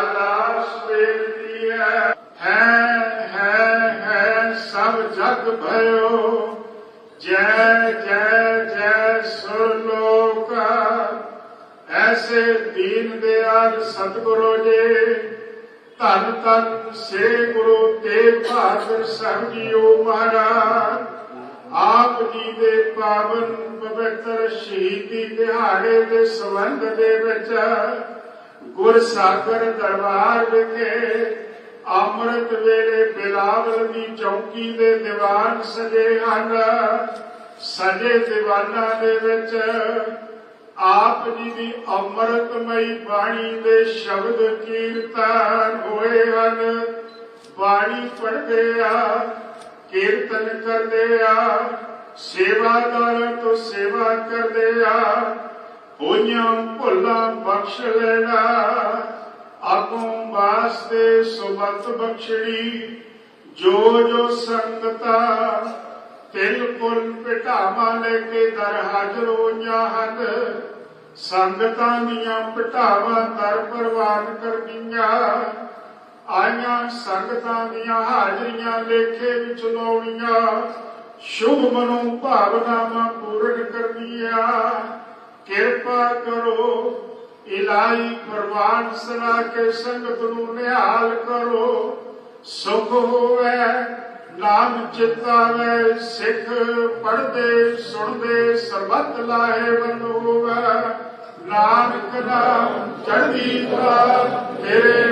ਅਰਦਾਸ ਬੇਨਤੀ ਹੈ ਹੈ ਹੈ ਹੈ, ਸਭ ਜਗ ਭਇਓ। ਜੈ ਜੈ ਜੈ ਸੁਰਲੋਕਾ ਐਸੇ ਦੀਨ ਦਿਆਲ ਸਤਿਗੁਰੂ ਜੀ, ਧੰਨ ਧੰਨ ਸੇ ਗੁਰੂ ਤੇਗ ਬਹਾਦਰ ਸਾਹਿਬ ਜੀਓ ਮਹਾਰਾਜ। ਆਪ ਜੀ ਦੇ ਪਾਵਨ ਪਵਿੱਤਰ ਸ਼ਹੀਦੀ ਦਿਹਾੜੇ ਦੇ ਸੰਬੰਧ ਦੇ ਵਿੱਚ ਗੁਰ ਸਾਗਰ ਦਰਬਾਰ ਵਿਖੇ ਅੰਮ੍ਰਿਤ ਵੇਲੇ ਬਿਲਾਵਲ ਦੀ ਚੌਕੀ ਦੇ ਦੀਵਾਨ ਸਜੇ ਹਨ। ਸਜੇ ਦੀਵਾਨਾਂ ਦੇ ਵਿੱਚ ਆਪ ਜੀ ਦੀ ਅੰਮ੍ਰਿਤਮਈ ਬਾਣੀ ਦੇ ਸ਼ਬਦ ਕੀਰਤਨ ਹੋਏ ਹਨ। ਬਾਣੀ ਪੜ੍ਹਦੇ ਆ, ਕੀਰਤਨ ਕਰਦੇ ਆ, ਸੇਵਾਦਾਰਾਂ ਤੋਂ ਸੇਵਾ ਕਰਦੇ ਆ। ਹੋਈਆਂ ਭੁੱਲਾਂ ਬਖਸ਼ ਲੈਣਾ। ਆਗੋਂ ਵਾਸਤੇ ਸੁਬਤ ਬਖਸ਼ੜੀ ਜੋ ਜੋ ਸੰਗਤਾ ਤਿਲ ਕੁਲ ਪਿਟਾਵਾਂ ਲੈ ਕੇ ਦਰ ਹਾਜ਼ਰ ਹੋਈਆਂ ਹਨ, ਸੰਗਤਾਂ ਦੀਆਂ ਪਿਟਾਵਾਂ ਦਰ ਪ੍ਰਵਾਨ ਕਰਨੀਆਂ। ਆਈਆਂ ਸੰਗਤਾਂ ਦੀਆਂ ਹਾਜ਼ਰੀਆਂ ਲੇਖੇ ਵਿੱਚ ਲਾਉਣੀਆਂ। ਸ਼ੁਭ ਮਨੋ ਭਾਵਨਾਵਾਂ ਪੂਰਨ ਕਰਨੀਆਂ। ਕਿਰਪਾ ਕਰੋ। ਇਲਾਹੀ ਪ੍ਰਵਾਨ ਸਲਾ ਕੇ ਸੰਗਤ ਨੂੰ ਨਿਹਾਲ ਕਰੋ। ਸੁਖ ਹੋਵੇ, ਨਾਮ ਚਿਤਾਵੇ, ਸਿੱਖ ਪੜਦੇ ਸੁਣਦੇ ਸਰਬਤ ਲਾਹੇ ਹੋਵੇ। ਨਾਨਕ ਨਾਮ ਚੜ੍ਹਦੀ ਕਲਾ ਤੇਰੇ